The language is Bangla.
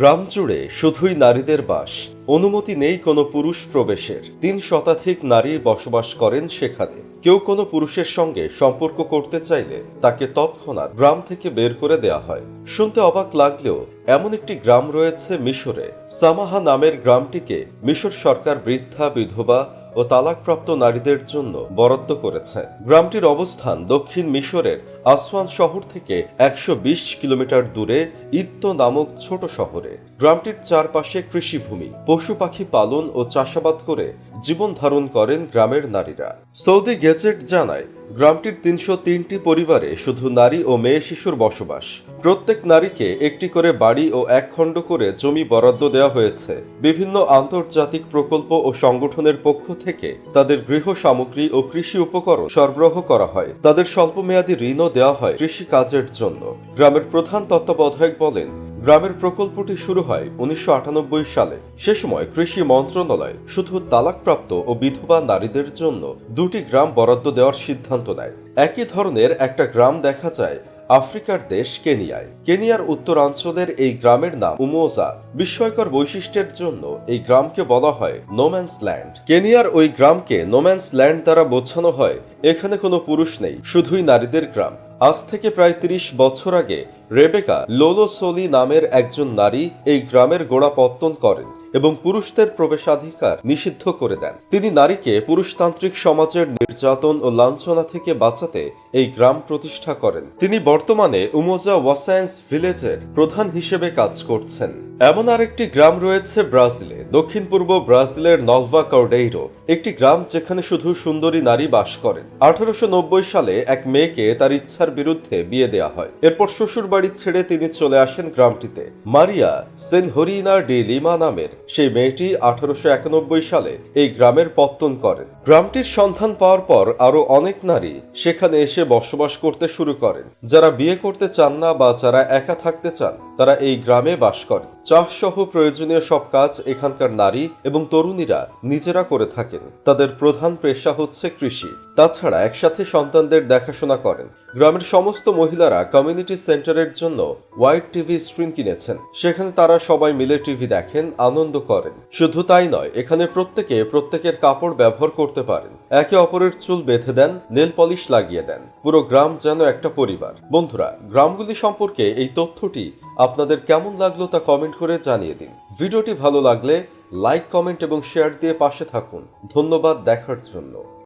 গ্রাম জুড়ে শুধুই নারীদের বাস। অনুমতি নেই কোনো পুরুষ প্রবেশের। তিন শতাধিক নারী বসবাস করেন সেখানে। কেউ কোনো পুরুষের সঙ্গে সম্পর্ক করতে চাইলে তাকে তৎক্ষণাৎ গ্রাম থেকে বের করে দেয়া হয়। শুনতে অবাক লাগলেও এমন একটি গ্রাম রয়েছে মিশরে। সামাহা নামের গ্রামটিকে মিশর সরকার বৃদ্ধা, বিধবা ও তালাকপ্রাপ্ত নারীদের জন্য বরাদ্দ করেছে। গ্রামটির অবস্থান দক্ষিণ মিশরের আসওয়ান শহর থেকে একশো বিশ কিলোমিটার দূরে ইত্তো নামক ছোট শহরে। গ্রামটির চারপাশে কৃষিভূমি, পশু পাখি পালন ও চাষাবাদ করে জীবন ধারণ করেন গ্রামের নারীরা। সৌদি গেজেট জানায়, গ্রামটির তিনশো তিনটি পরিবারে শুধু নারী ও মেয়ে শিশুর বসবাস। প্রত্যেক নারীকে একটি করে বাড়ি ও এক খণ্ড করে জমি বরাদ্দ দেওয়া হয়েছে। বিভিন্ন আন্তর্জাতিক প্রকল্প ও সংগঠনের পক্ষ থেকে তাদের গৃহ সামগ্রী ও কৃষি উপকরণ সরবরাহ করা হয়। তাদের স্বল্পমেয়াদী ঋণও দেওয়া হয় কৃষি কাজের জন্য। গ্রামের প্রধান তত্ত্বাবধায়ক বলেন, গ্রামের প্রকল্পটি শুরু হয় উনিশশো আটানব্বই সালে। সে সময় কৃষি মন্ত্রণালয় শুধু তালাকপ্রাপ্ত ও বিধবা নারীদের জন্য দুটি গ্রাম বরাদ্দ দেওয়ার সিদ্ধান্ত নেয়। একই ধরনের একটা গ্রাম দেখা যায় আফ্রিকার দেশ কেনিয়ায়। কেনিয়ার উত্তরাঞ্চলের এই গ্রামের নাম উমোজা। বিস্ময়কর বৈশিষ্ট্যের জন্য এই গ্রামকে বলা হয় নোম্যান্স ল্যান্ড কেনিয়ার ওই গ্রামকে নোম্যান্স ল্যান্ড দ্বারা বোঝানো হয়। এখানে কোনো পুরুষ নেই, শুধুই নারীদের গ্রাম। আজ থেকে প্রায় তিরিশ বছর আগে রেবেকা লোলো সোলি নামের একজন নারী এই গ্রামের গোড়াপত্তন করেন এবং পুরুষদের প্রবেশাধিকার নিষিদ্ধ করে দেন। তিনি নারীকে পুরুষতান্ত্রিক সমাজের নির্যাতন ও লাঞ্ছনা থেকে বাঁচাতে এই গ্রাম প্রতিষ্ঠা করেন। তিনি বর্তমানে উমোজা ওয়াসায়েন্স ভিলেজের প্রধান হিসেবে কাজ করছেন। এমন আরেকটি গ্রাম রয়েছে ব্রাজিলে। দক্ষিণ পূর্ব ব্রাজিলের নলভা কর্ডেইরো, একটি গ্রাম যেখানে শুধু সুন্দরী নারী বাস করেন। আঠারোশো সালে এক মেয়েকে তার ইচ্ছার বিরুদ্ধে বিয়ে দেওয়া হয়। এরপর শ্বশুর বাড়ি ছেড়ে তিনি চলে আসেন গ্রামটিতে। মারিয়া সেনহরিনা ডে লিমা নামের সেই মেয়েটি আঠারোশো একানব্বই সালে এই গ্রামের পত্তন করেন। গ্রামটির সন্ধান পাওয়ার পর আরও অনেক নারী সেখানে এসে বসবাস করতে শুরু করেন। যারা বিয়ে করতে চান না বা যারা একা থাকতে চান তারা এই গ্রামে বাস করেন চাষ সহ প্রয়োজনীয় সব কাজ এখানকার নারী এবং তরুণীরা নিজেরা করে থাকেন। তাদের প্রধান পেশা হচ্ছে কৃষি। তাছাড়া একসাথে সন্তানদের দেখাশোনা করেন। গ্রামের সমস্ত মহিলারা কমিউনিটি সেন্টারের জন্য হোয়াইট টিভি স্ক্রিন কিনেছেন। সেখানে তারা সবাই মিলে টিভি দেখেন, আনন্দ করেন। শুধু তাই নয়, এখানে প্রত্যেকে প্রত্যেকের কাপড় ব্যবহার করতে পারেন। একে অপরের চুল বেঁধে দেন নেল পলিশ লাগিয়ে দেন। পুরো গ্রাম যেন একটা পরিবার। বন্ধুরা, গ্রামগুলি সম্পর্কে এই তথ্যটি আপনাদের কেমন লাগল তা কমেন্ট করে জানিয়ে দিন। ভিডিওটি ভালো লাগলে লাইক কমেন্ট এবং শেয়ার দিয়ে পাশে থাকুন। ধন্যবাদ, দেখার জন্য।